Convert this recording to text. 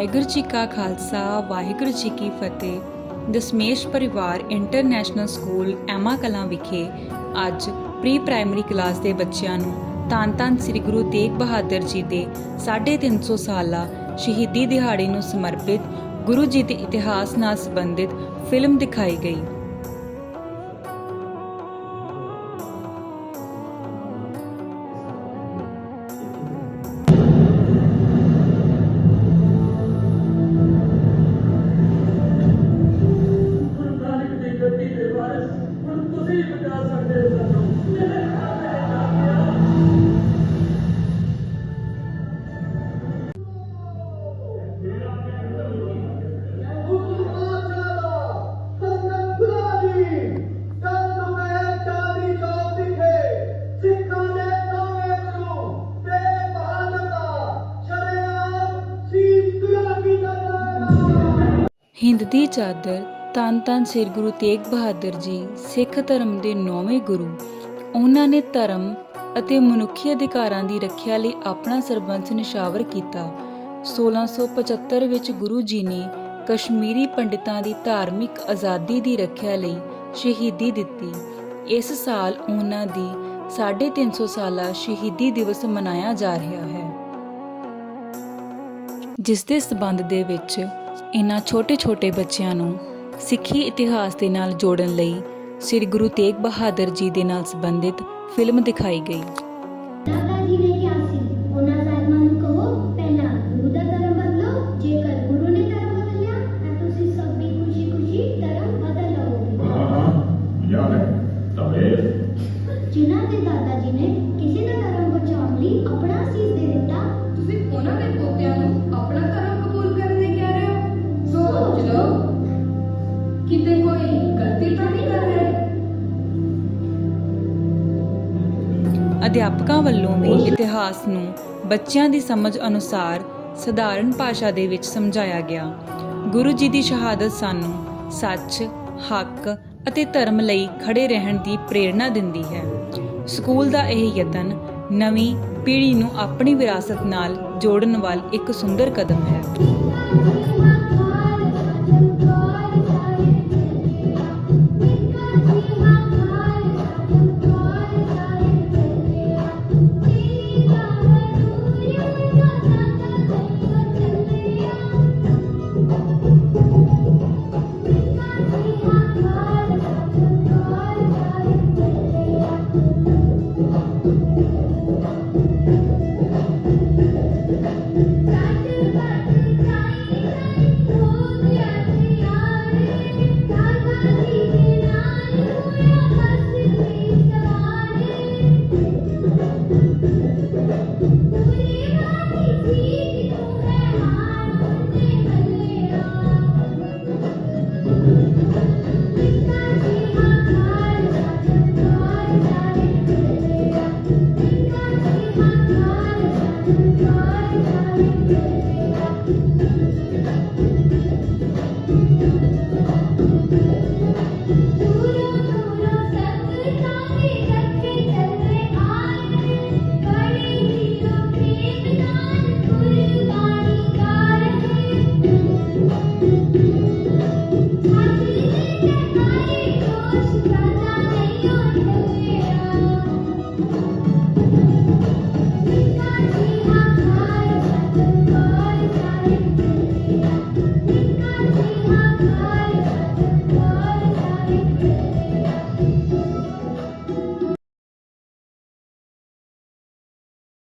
ਵਾਹਿਗੁਰੂ ਜੀ ਕਾ ਖਾਲਸਾ, ਵਾਹਿਗੁਰੂ ਜੀ ਕੀ ਫਤਿਹ। ਦਸਮੇਸ਼ ਪਰਿਵਾਰ international school Emma Kalan ਵਿਖੇ ਅੱਜ ਪ੍ਰੀ ਪ੍ਰਾਇਮਰੀ ਕਲਾਸ ਦੇ ਬੱਚਿਆਂ ਨੂੰ ਧੰਨ ਧੰਨ ਸ੍ਰੀ ਗੁਰੂ ਤੇਗ ਬਹਾਦਰ ਜੀ ਦੇ 350 ਸਾਲਾ ਸ਼ਹੀਦੀ ਦਿਹਾੜੇ ਨੂੰ ਸਮਰਪਿਤ ਗੁਰੂ ਜੀ ਦੇ ਇਤਿਹਾਸ ਨਾਲ ਸੰਬੰਧਿਤ ਫਿਲਮ ਦਿਖਾਈ ਗਈ। ਹਿੰਦ ਦੀ ਚਾਦਰ ਤਨ ਤਨ ਸ੍ਰੀ ਗੁਰੂ ਤੇਗ ਬਹਾਦਰ ਜੀ, ਸਿੱਖ ਧਰਮ ਦੇ ਨੌਵੇਂ ਗੁਰੂ। ਉਹਨਾਂ ਨੇ ਧਰਮ ਅਤੇ ਮਨੁੱਖੀ ਅਧਿਕਾਰਾਂ ਦੀ ਰੱਖਿਆ ਲਈ ਆਪਣਾ ਸਰਬੰਸ ਨਿਸ਼ਾਵਰ ਕੀਤਾ। 1675 ਵਿੱਚ ਗੁਰੂ ਜੀ ਨੇ ਕਸ਼ਮੀਰੀ ਪੰਡਿਤਾਂ ਦੀ ਧਾਰਮਿਕ ਆਜ਼ਾਦੀ ਦੀ ਰੱਖਿਆ ਲਈ ਸ਼ਹੀਦੀ ਦਿੱਤੀ। ਇਸ ਸਾਲ ਉਹਨਾਂ ਦੀ 350 ਸਾਲਾ ਸ਼ਹੀਦੀ ਦਿਵਸ ਮਨਾਇਆ ਜਾ ਰਿਹਾ ਹੈ। ਜਿਸ ਦੇ ਸਬੰਧ ਦੇ ਵਿੱਚ ਇਹਨਾਂ ਛੋਟੇ-ਛੋਟੇ ਬੱਚਿਆਂ ਨੂੰ ਸਿੱਖੀ ਇਤਿਹਾਸ ਦੇ ਨਾਲ ਜੋੜਨ ਲਈ ਸ੍ਰੀ ਗੁਰੂ ਤੇਗ ਬਹਾਦਰ ਜੀ ਦੇ ਨਾਲ ਸੰਬੰਧਿਤ ਫਿਲਮ ਦਿਖਾਈ ਗਈ। ਕਿਤੇ ਕੋਈ ਗਲਤੀ ਤਾਂ ਨਹੀਂ ਕਰ ਰਹੇ? ਅਧਿਆਪਕਾਂ ਵੱਲੋਂ ਵੀ ਇਤਿਹਾਸ ਨੂੰ ਬੱਚਿਆਂ ਦੀ ਸਮਝ ਅਨੁਸਾਰ ਸਧਾਰਨ ਭਾਸ਼ਾ ਦੇ ਵਿੱਚ ਸਮਝਾਇਆ ਗਿਆ। ਗੁਰੂ ਜੀ ਦੀ ਸ਼ਹਾਦਤ ਸਾਨੂੰ ਸੱਚ, ਹੱਕ ਅਤੇ ਧਰਮ ਲਈ ਖੜੇ ਰਹਿਣ ਦੀ ਪ੍ਰੇਰਣਾ ਦਿੰਦੀ ਹੈ। ਸਕੂਲ ਦਾ ਇਹ ਯਤਨ ਨਵੀਂ ਪੀੜ੍ਹੀ ਨੂੰ ਆਪਣੀ ਵਿਰਾਸਤ ਨਾਲ ਜੋੜਨ ਵੱਲ ਇੱਕ ਸੁੰਦਰ ਕਦਮ ਹੈ।